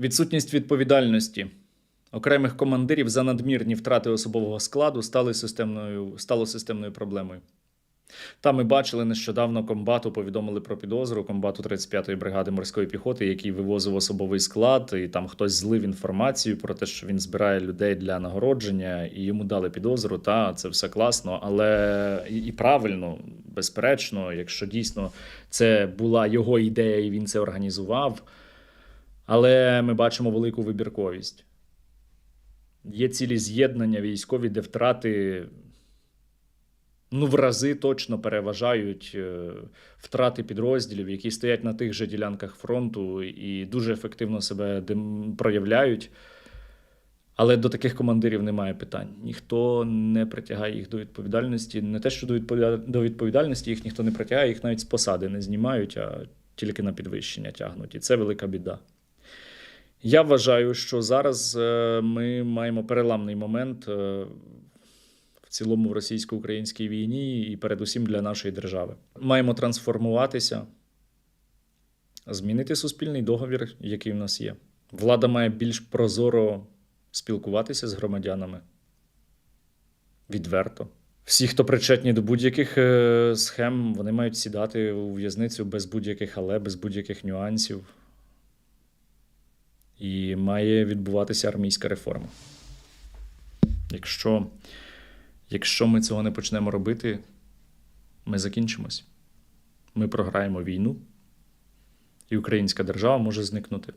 Відсутність відповідальності окремих командирів за надмірні втрати особового складу стали системною, стало системною проблемою. Та ми бачили нещодавно комбату повідомили про підозру комбату 35-ї бригади морської піхоти, який вивозив особовий склад, і там хтось злив інформацію про те, що він збирає людей для нагородження, і йому дали підозру. Та це все класно, але і, правильно, безперечно, якщо дійсно це була його ідея, і він це організував. Але ми бачимо велику вибірковість. Є цілі з'єднання військові, де втрати ну, в рази точно переважають е, втрати підрозділів, які стоять на тих же ділянках фронту і дуже ефективно себе проявляють. Але до таких командирів немає питань. Ніхто не притягає їх до відповідальності. Не те, що до відповідальності їх ніхто не притягає, їх навіть з посади не знімають, а тільки на підвищення тягнуть. І це велика біда. Я вважаю, що зараз е, ми маємо переламний момент е, в цілому в російсько-українській війні і передусім для нашої держави. Маємо трансформуватися, змінити суспільний договір, який в нас є. Влада має більш прозоро спілкуватися з громадянами. Відверто. Всі, хто причетні до будь-яких е, схем, вони мають сідати у в'язницю без будь-яких але, без будь-яких нюансів. І має відбуватися армійська реформа. Якщо, якщо ми цього не почнемо робити, ми закінчимось. Ми програємо війну, і українська держава може зникнути.